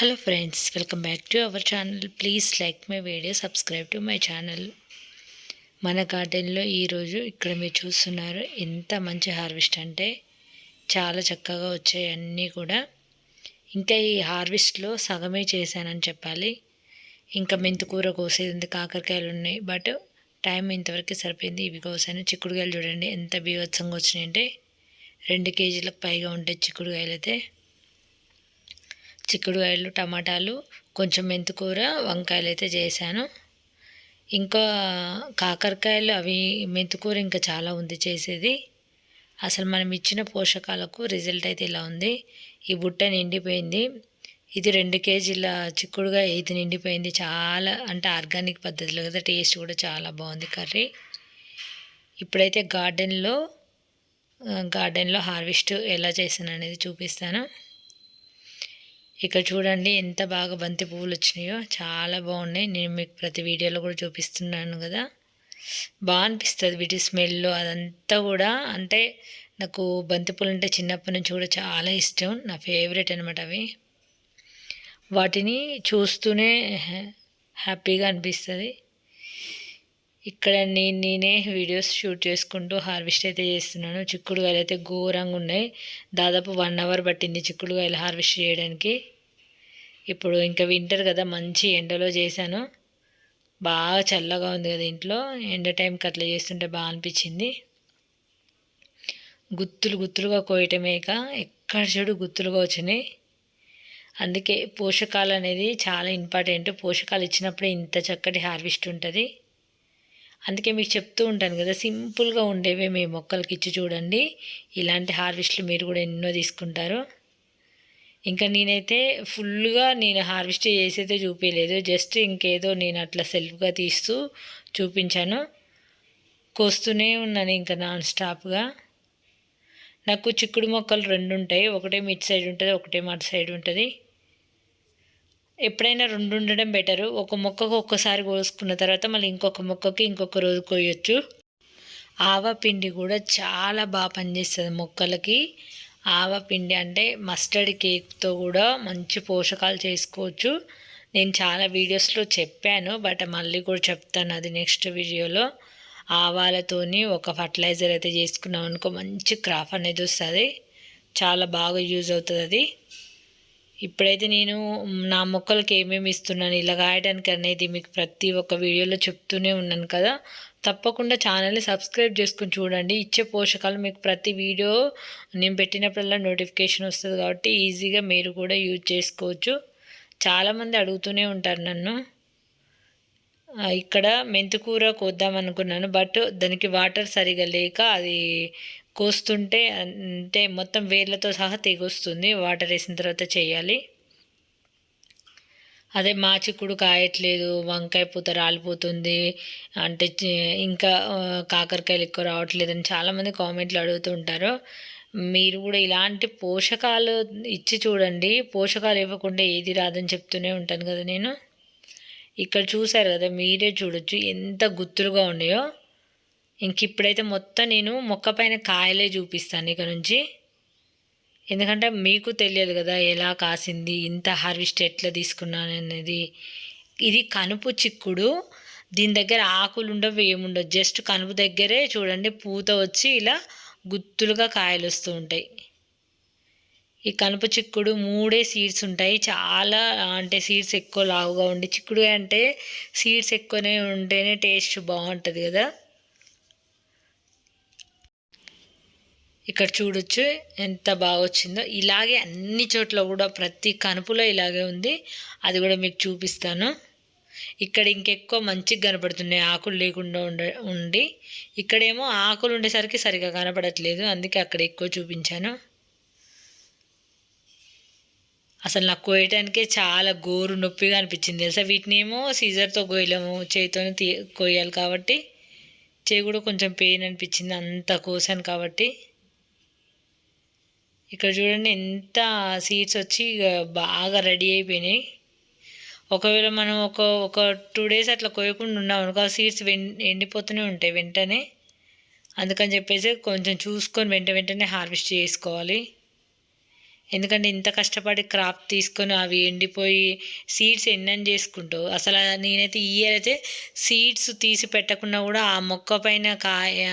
Hello friends welcome back to our channel please like my video subscribe to my channel మన గార్డెన్లో ఈరోజు ఇక్కడ మీరు చూస్తున్నారు ఎంత మంచి హార్వెస్ట్ అంటే చాలా చక్కగా వచ్చాయి అన్నీ కూడా. ఇంకా ఈ హార్వెస్ట్లో సగమే చేశానని చెప్పాలి. ఇంకా మెంతికూర కోసేది ఉంది కాకరకాయలు ఉన్నాయి బట్ టైం ఇంతవరకు సరిపోయింది. ఇవి కోసాను. చిక్కుడుకాయలు చూడండి ఎంత బీభత్సంగా వచ్చినాయంటే రెండు కేజీలకు పైగా ఉంటాయి చిక్కుడుకాయలు అయితే చిక్కుడుకాయలు టమాటాలు కొంచెం మెంతికూర వంకాయలు అయితే చేశాను. ఇంకా కాకరకాయలు అవి మెంతికూర ఇంకా చాలా ఉంది చేసేది. అసలు మనం ఇచ్చిన పోషకాలకు రిజల్ట్ అయితే ఇలా ఉంది. ఈ బుట్ట నిండిపోయింది. ఇది రెండు కేజీల చిక్కుడుగా ఇది నిండిపోయింది. చాలా అంటే ఆర్గానిక్ పద్ధతిలో కదా టేస్ట్ కూడా చాలా బాగుంది కర్రీ. ఇప్పుడైతే గార్డెన్లో గార్డెన్లో హార్వెస్ట్ ఎలా చేశాను అనేది చూపిస్తాను. ఇక్కడ చూడండి ఎంత బాగా బంతి పువ్వులు వచ్చినాయో. చాలా బాగున్నాయి. నేను మీకు ప్రతి వీడియోలో కూడా చూపిస్తున్నాను కదా. బాగా అనిపిస్తుంది వీటి స్మెల్. అదంతా కూడా అంటే నాకు బంతిపూలు అంటే చిన్నప్పటి నుంచి కూడా చాలా ఇష్టం. నా ఫేవరెట్ అనమాట అవి. వాటిని చూస్తూనే హ్యాపీగా అనిపిస్తుంది. ఇక్కడ నేను నేనే వీడియోస్ షూట్ చేసుకుంటూ హార్వెస్ట్ అయితే చేస్తున్నాను. చిక్కుడుకాయలు అయితే ఘోరంగా ఉన్నాయి. దాదాపు వన్ అవర్ పట్టింది చిక్కుడుకాయలు హార్వెస్ట్ చేయడానికి. ఇప్పుడు ఇంకా వింటర్ కదా మంచి ఎండలో చేశాను. బాగా చల్లగా ఉంది కదా ఇంట్లో. ఎండ టైంకి అట్లా చేస్తుంటే బాగా అనిపించింది. గుత్తులు గుత్తులుగా కోయటమేక ఎక్కడ చూడు గుత్తులుగా వచ్చినాయి. అందుకే పోషకాలు అనేది చాలా ఇంపార్టెంట్ పోషకాలు ఇచ్చినప్పుడే ఇంత చక్కటి హార్వెస్ట్ ఉంటుంది. అందుకే మీకు చెప్తూ ఉంటాను కదా సింపుల్గా ఉండేవే మీ మొక్కలకి ఇచ్చి చూడండి. ఇలాంటి హార్వెస్ట్లు మీరు కూడా ఎన్నో తీసుకుంటారు. ఇంకా నేనైతే ఫుల్గా నేను హార్వెస్ట్ చేసైతే చూపించలేదు జస్ట్ ఇంకేదో నేను అట్లా సెల్ఫ్గా తీస్తూ చూపించాను. కోస్తూనే ఉన్నాను ఇంకా నాన్ స్టాప్గా. నాకు చిక్కుడు మొక్కలు రెండు ఉంటాయి. ఒకటే మిడ్ సైడ్ ఉంటుంది ఒకటే మాట సైడ్ ఉంటుంది. ఎప్పుడైనా రెండు ఉండడం బెటరు. ఒక మొక్కకు ఒక్కసారి కోసుకున్న తర్వాత మళ్ళీ ఇంకొక మొక్కకి ఇంకొక రోజు కోయొచ్చు. ఆవ పిండి కూడా చాలా బాగా పనిచేస్తుంది మొక్కలకి. ఆవపిండి అంటే మస్టర్డ్ కేక్తో కూడా మంచి పోషకాలు చేసుకోవచ్చు. నేను చాలా వీడియోస్లో చెప్పాను బట్ మళ్ళీ కూడా చెప్తాను అది నెక్స్ట్ వీడియోలో. ఆవాలతోని ఒక ఫర్టిలైజర్ అయితే చేసుకున్నాం అనుకో మంచి క్రాఫ్ అనేది వస్తుంది. చాలా బాగా యూజ్ అవుతుంది అది. ఇప్పుడైతే నేను నా మొక్కలకి ఏమేమి ఇస్తున్నాను ఇలా గాయడానికి అనేది మీకు ప్రతి ఒక్క వీడియోలో చెప్తూనే ఉన్నాను కదా. తప్పకుండా ఛానల్ని సబ్స్క్రైబ్ చేసుకుని చూడండి. ఇచ్చే పోషకాలు మీకు ప్రతి వీడియో నేను పెట్టినప్పుడల్లా నోటిఫికేషన్ వస్తుంది కాబట్టి ఈజీగా మీరు కూడా యూజ్ చేసుకోవచ్చు. చాలామంది అడుగుతూనే ఉంటారు నన్ను. ఇక్కడ మెంతికూర కోద్దాం అనుకున్నాను బట్ దానికి వాటర్ సరిగా లేక అది కోస్తుంటే అంటే మొత్తం వేర్లతో సహా తెగొస్తుంది. వాటర్ వేసిన తర్వాత చేయాలి. అదే మా చిక్కుడు కాయట్లేదు. వంకాయ పూత రాలిపోతుంది. అంటే ఇంకా కాకరకాయలు ఎక్కువ రావట్లేదు అని చాలామంది కామెంట్లు అడుగుతూ ఉంటారు. మీరు కూడా ఇలాంటి పోషకాలు ఇచ్చి చూడండి. పోషకాలు ఇవ్వకుండా ఏది రాదని చెప్తూనే ఉంటాను కదా నేను. ఇక్కడ చూసారు కదా మీరే చూడొచ్చు. ఎంత గుత్తులుగా ఉన్నాయో. ఇంక ఇప్పుడైతే మొత్తం నేను మొక్క పైన కాయలే చూపిస్తాను ఇక నుంచి. ఎందుకంటే మీకు తెలియదు కదా ఎలా కాసింది ఇంత హార్వెస్ట్ ఎట్లా తీసుకున్నాను అనేది. ఇది కనుపు చిక్కుడు దీని దగ్గర ఆకులు ఉండవు ఏముండవు. జస్ట్ కనుపు దగ్గరే చూడండి పూత వచ్చి ఇలా గుత్తులుగా కాయలు వస్తూ ఉంటాయి. ఈ కనుపు చిక్కుడు మూడే సీడ్స్ ఉంటాయి. చాలా అంటే సీడ్స్ ఎక్కువ లావుగా ఉండి చిక్కుడు అంటే సీడ్స్ ఎక్కువనే ఉంటేనే టేస్ట్ బాగుంటుంది కదా. ఇక్కడ చూడొచ్చు ఎంత బాగా వచ్చిందో ఇలాగే అన్ని చోట్ల కూడా ప్రతి కనుపులో ఇలాగే ఉంది. అది కూడా మీకు చూపిస్తాను. ఇక్కడ ఇంకెక్కువ మంచిగా కనపడుతున్నాయి. ఆకులు లేకుండా ఉండ ఉండి. ఇక్కడేమో ఆకులు ఉండేసరికి సరిగా కనపడట్లేదు. అందుకే అక్కడ ఎక్కువ చూపించాను. అసలు నాకు కోయటానికే చాలా గోరు నొప్పిగా అనిపించింది అసలు వీటిని ఏమో సీజర్తో కోయలేము. చేతితో తీ కోయాలి కాబట్టి. చేయి కూడా కొంచెం పెయిన్ అనిపించింది. అంత కోసాను కాబట్టి. ఇక్కడ చూడండి ఎంత సీడ్స్ వచ్చి బాగా రెడీ అయిపోయినాయి. ఒకవేళ మనం ఒక ఒక టూ డేస్ అట్లా కోయకుండా ఉన్నాం అనుకో ఆ సీడ్స్ ఎండిపోతూనే ఉంటాయి వెంటనే. అందుకని చెప్పేసి కొంచెం చూసుకొని వెంట వెంటనే హార్వెస్ట్ చేసుకోవాలి. ఎందుకంటే ఇంత కష్టపడి క్రాప్ తీసుకొని అవి ఎండిపోయి సీడ్స్ ఎన్నని చేసుకుంటావు. అసలు నేనైతే ఈ ఇయర్ అయితే సీడ్స్ తీసి పెట్టకుండా కూడా ఆ మొక్క పైన కాయ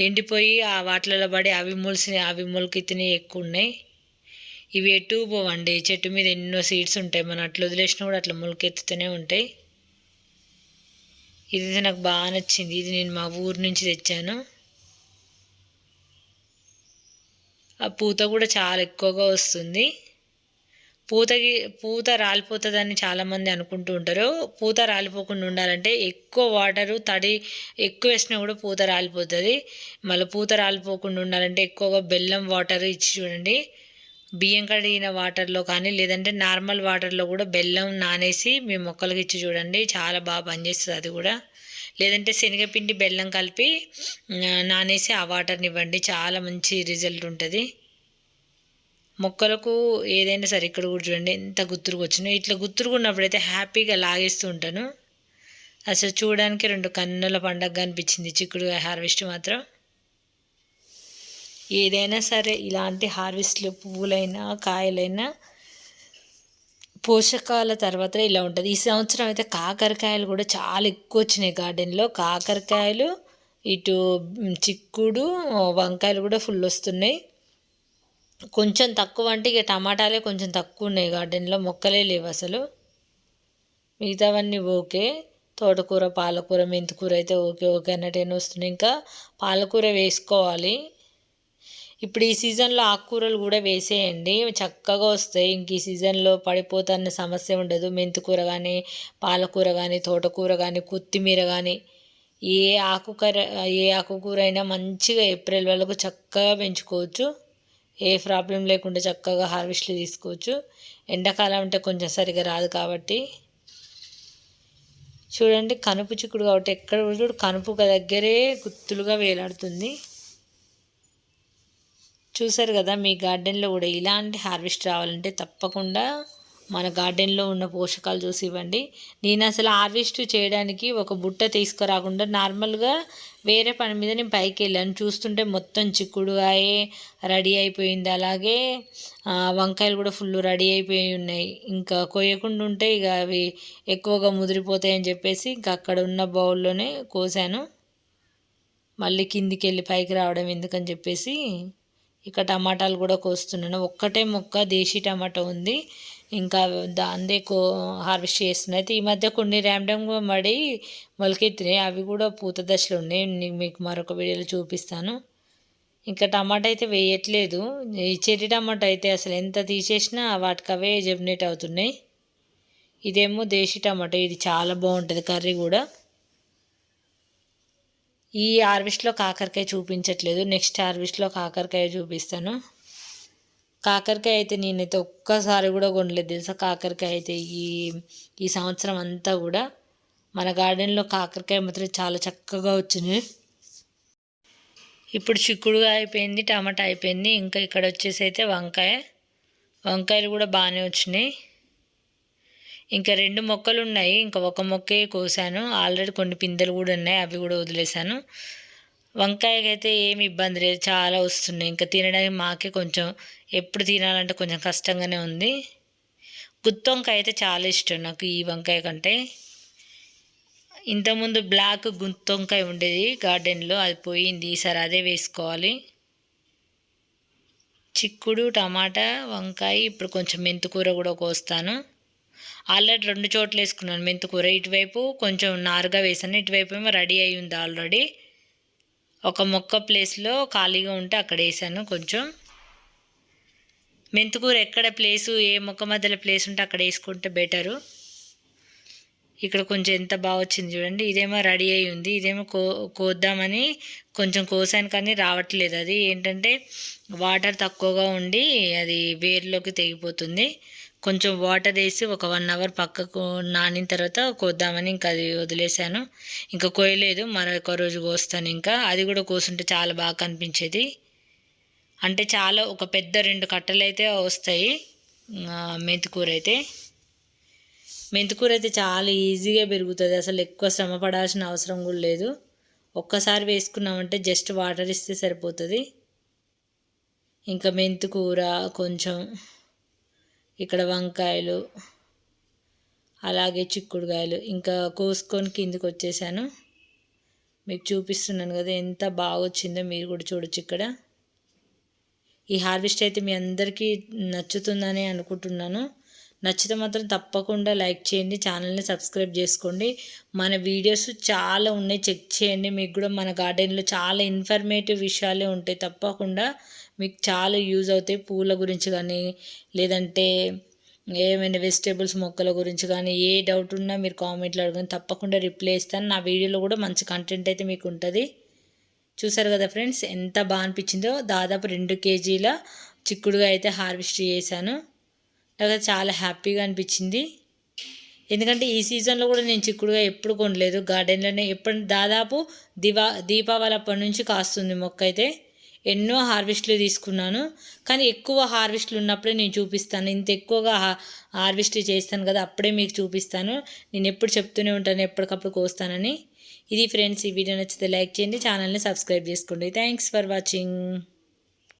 ఎండిపోయి ఆ వాటిలలో పడి అవి మొలిసినాయి అవి మొలికితేనే ఎక్కువ ఉన్నాయి. ఇవి ఎటు పోవండి? చెట్టు మీద ఎన్నో సీడ్స్ ఉంటాయి. మనం అట్లా వదిలేసినా కూడా అట్లా మొలకెత్తుతూనే ఉంటాయి. ఇది నాకు బాగా నచ్చింది. ఇది నేను మా ఊరు నుంచి తెచ్చాను. ఆ పూత కూడా చాలా ఎక్కువగా వస్తుంది. పూతకి పూత రాలిపోతుందని చాలామంది అనుకుంటూ ఉంటారు. పూత రాలిపోకుండా ఉండాలంటే ఎక్కువ వాటరు తడి ఎక్కువ వేసినా కూడా పూత రాలిపోతుంది. మళ్ళీ పూత రాలిపోకుండా ఉండాలంటే ఎక్కువగా బెల్లం వాటర్ ఇచ్చి చూడండి. బియ్యం కడిగిన వాటర్లో కానీ లేదంటే నార్మల్ వాటర్లో కూడా బెల్లం నానేసి మీ మొక్కలకి ఇచ్చి చూడండి. చాలా బాగా పనిచేస్తుంది అది కూడా. లేదంటే శనగపిండి బెల్లం కలిపి నానేసి ఆ వాటర్ని ఇవ్వండి. చాలా మంచి రిజల్ట్ ఉంటుంది. మొక్కలకు ఏదైనా సరే ఇక్కడ కూడా చూడండి ఎంత గుత్తురుకు వచ్చినాయి. ఇట్లా గుత్తురుకున్నప్పుడైతే హ్యాపీగా లాగేస్తూ ఉంటాను. అసలు చూడడానికి రెండు కన్నుల పండగ అనిపించింది చిక్కుడు హార్వెస్ట్ మాత్రం. ఏదైనా సరే ఇలాంటి హార్వెస్ట్లు పువ్వులైనా కాయలైనా పోషకాల తర్వాత ఇలా ఉంటుంది. ఈ సంవత్సరం అయితే కాకరకాయలు కూడా చాలా ఎక్కువ వచ్చినాయి గార్డెన్లో. కాకరకాయలు ఇటు చిక్కుడు వంకాయలు కూడా ఫుల్ వస్తున్నాయి. కొంచెం తక్కువ అంటే ఇక టమాటాలే కొంచెం తక్కువ ఉన్నాయి గార్డెన్లో. మొక్కలే లేవు అసలు. మిగతావన్నీ ఓకే. తోటకూర పాలకూర మెంతికూర అయితే ఓకే ఓకే అన్నట్టు వస్తున్నాయి. ఇంకా పాలకూర వేసుకోవాలి. ఇప్పుడు ఈ సీజన్లో ఆకుకూరలు కూడా వేసేయండి. చక్కగా వస్తాయి. ఇంక ఈ సీజన్లో పడిపోతున్న సమస్య ఉండదు. మెంతికూర కానీ పాలకూర కానీ తోటకూర కానీ కొత్తిమీర కానీ ఏ ఆకుకూర ఏ ఆకుకూర అయినా మంచిగా ఏప్రిల్ వరకు చక్కగా పెంచుకోవచ్చు. ఏ ప్రాబ్లం లేకుండా చక్కగా హార్వెస్ట్లు తీసుకోవచ్చు. ఎండాకాలం అంటే కొంచెం సరిగా రాదు కాబట్టి. చూడండి కనుపు చిక్కుడు కాబట్టి ఎక్కడ చూడు కనుపు దగ్గరే గుత్తులుగా వేలాడుతుంది. చూసారు కదా మీ గార్డెన్లో కూడా ఇలాంటి హార్వెస్ట్ రావాలంటే తప్పకుండా మన గార్డెన్లో ఉన్న పోషకాలు చూసి ఇవ్వండి. నేను అసలు హార్వెస్ట్ చేయడానికి ఒక బుట్ట తీసుకురాకుండా నార్మల్గా వేరే పని మీద నేను పైకి వెళ్ళాను. చూస్తుంటే మొత్తం చిక్కుడుగాయే రెడీ అయిపోయింది. అలాగే వంకాయలు కూడా ఫుల్ రెడీ అయిపోయి ఉన్నాయి. ఇంకా కొయ్యకుండా ఉంటే ఇక అవి ఎక్కువగా ముదిరిపోతాయని చెప్పేసి ఇంకా అక్కడ ఉన్న బౌల్లోనే కోసాను. మళ్ళీ కిందికి వెళ్ళి పైకి రావడం ఎందుకని చెప్పేసి ఇక టమాటాలు కూడా కోస్తున్నాను. ఒక్కటే మొక్క దేశీ టమాటా ఉంది. ఇంకా దాందే కో హార్వెస్ట్ చేస్తున్నాయి అయితే ఈ మధ్య కొన్ని ర్యాండమ్గా మడి మొలకెత్తినాయి. అవి కూడా పూత దశలో ఉన్నాయి. మీకు మరొక వీడియోలో చూపిస్తాను. ఇంకా టమాటా అయితే వేయట్లేదు. ఈ చెర్రీ టమాటా అయితే అసలు ఎంత తీసేసినా వాటికి అవే జర్మినేట్ అవుతున్నాయి. ఇదేమో దేశీ టమాటా. ఇది చాలా బాగుంటుంది కర్రీ కూడా. ఈ హార్వెస్ట్లో కాకరకాయ చూపించట్లేదు. నెక్స్ట్ హార్వెస్ట్లో కాకరకాయ చూపిస్తాను. కాకరకాయ అయితే నేనైతే ఒక్కసారి కూడా కొనలేదు తెలుసా. కాకరకాయ అయితే ఈ ఈ సంవత్సరం అంతా కూడా మన గార్డెన్లో కాకరకాయ మాత్రం చాలా చక్కగా వచ్చినాయి ఇప్పుడు చిక్కుడుగా అయిపోయింది టమాటా అయిపోయింది. ఇంకా ఇక్కడ వచ్చేసి అయితే వంకాయ. వంకాయలు కూడా బాగానే వచ్చినాయి. ఇంకా రెండు మొక్కలు ఉన్నాయి ఇంకా ఒక మొక్కే కోసాను. ఆల్రెడీ కొన్ని పిందెలు కూడా ఉన్నాయి. అవి కూడా వదిలేసాను వంకాయకి అయితే ఏమి ఇబ్బంది లేదు. చాలా వస్తున్నాయి. ఇంకా తినడానికి మాకే కొంచెం ఎప్పుడు తినాలంటే కొంచెం కష్టంగానే ఉంది. గుత్తి వంకాయ అయితే చాలా ఇష్టం నాకు ఈ వంకాయ కంటే. ఇంతకుముందు బ్లాక్ గుత్తి వంకాయ ఉండేది గార్డెన్లో. అది పోయింది. ఈసారి అదే వేసుకోవాలి. చిక్కుడు టమాటా వంకాయ ఇప్పుడు కొంచెం మెంతుకూర కూడా కోస్తాను. ఆల్రెడీ రెండు చోట్ల వేసుకున్నాను. మెంతుకూర ఇటువైపు కొంచెం నారుగా వేసాను. ఇటువైపు ఏమో రెడీ అయి ఉంది ఆల్రెడీ. ఒక మొక్క ప్లేస్లో ఖాళీగా ఉంటే అక్కడ వేసాను కొంచెం. మెంతుకూర ఎక్కడ ప్లేసు ఏ మొక్క మధ్యలో ప్లేస్ ఉంటే అక్కడ వేసుకుంటే బెటరు. ఇక్కడ కొంచెం ఎంత బాగా వచ్చింది చూడండి. ఇదేమో రెడీ అయి ఉంది. ఇదేమో కో కోద్దామని కొంచెం కోసాను కానీ రావట్లేదు. అది ఏంటంటే వాటర్ తక్కువగా ఉండి అది వేర్లోకి తెగిపోతుంది. కొంచెం వాటర్ వేసి ఒక వన్ అవర్ పక్కకు నానిన తర్వాత కోద్దామని ఇంకా అది వదిలేసాను ఇంకా కోయలేదు మరొక రోజు కోస్తాను ఇంకా. అది కూడా కోసుంటే చాలా బాగా కనిపించేది. అంటే చాలా ఒక పెద్ద రెండు కట్టలు అయితే వస్తాయి మెంతికూర అయితే. మెంతికూర అయితే చాలా ఈజీగా పెరుగుతుంది. అసలు ఎక్కువ శ్రమ పడాల్సిన అవసరం కూడా లేదు. ఒక్కసారి వేసుకున్నామంటే జస్ట్ వాటర్ ఇస్తే సరిపోతుంది. ఇంకా మెంతికూర కొంచెం ఇక్కడ వంకాయలు అలాగే చిక్కుడుకాయలు ఇంకా కోసుకొని కిందికి వచ్చేసాను. మీకు చూపిస్తున్నాను కదా ఎంత బాగా వచ్చిందో మీరు కూడా చూడొచ్చు ఇక్కడ. ఈ హార్వెస్ట్ అయితే మీ అందరికీ నచ్చుతుందని అనుకుంటున్నాను. నచ్చితే మాత్రం తప్పకుండా లైక్ చేయండి ఛానల్ని సబ్స్క్రైబ్ చేసుకోండి. మన వీడియోస్ చాలా ఉన్నాయి చెక్ చేయండి. మీకు కూడా మన గార్డెన్లో చాలా ఇన్ఫర్మేటివ్ విషయాలే ఉంటాయి తప్పకుండా. మీకు చాలా యూజ్ అవుతాయి పూల గురించి కానీ లేదంటే ఏమైనా వెజిటేబుల్స్ మొక్కల గురించి కానీ ఏ డౌట్ ఉన్నా మీరు కామెంట్లో అడగండి. తప్పకుండా రిప్లై ఇస్తాను. నా వీడియోలో కూడా మంచి కంటెంట్ అయితే మీకు ఉంటుంది. చూసారు కదా ఫ్రెండ్స్ ఎంత బాగా అనిపించిందో. దాదాపు రెండు కేజీల చిక్కుడుగా అయితే హార్వెస్ట్ చేశాను. నాకు చాలా హ్యాపీగా అనిపించింది. ఎందుకంటే ఈ సీజన్లో కూడా నేను చిక్కుడుగా ఎప్పుడు కొనలేదు. గార్డెన్లోనే ఎప్పుడు దాదాపు దివా దీపావళి అప్పటి నుంచి కాస్తుంది మొక్క అయితే. ఎన్నో హార్వెస్ట్లు తీసుకున్నాను. కానీ ఎక్కువ హార్వెస్ట్లు ఉన్నప్పుడే నేను చూపిస్తాను. ఇంత ఎక్కువగా హార్వెస్ట్ చేస్తాను కదా అప్పుడే మీకు చూపిస్తాను. నేను ఎప్పుడు చెప్తూనే ఉంటాను ఎప్పటికప్పుడు కోస్తానని. ఇది ఫ్రెండ్స్ ఈ వీడియో నచ్చితే లైక్ చేయండి ఛానల్ని సబ్స్క్రైబ్ చేసుకోండి. Thanks for watching.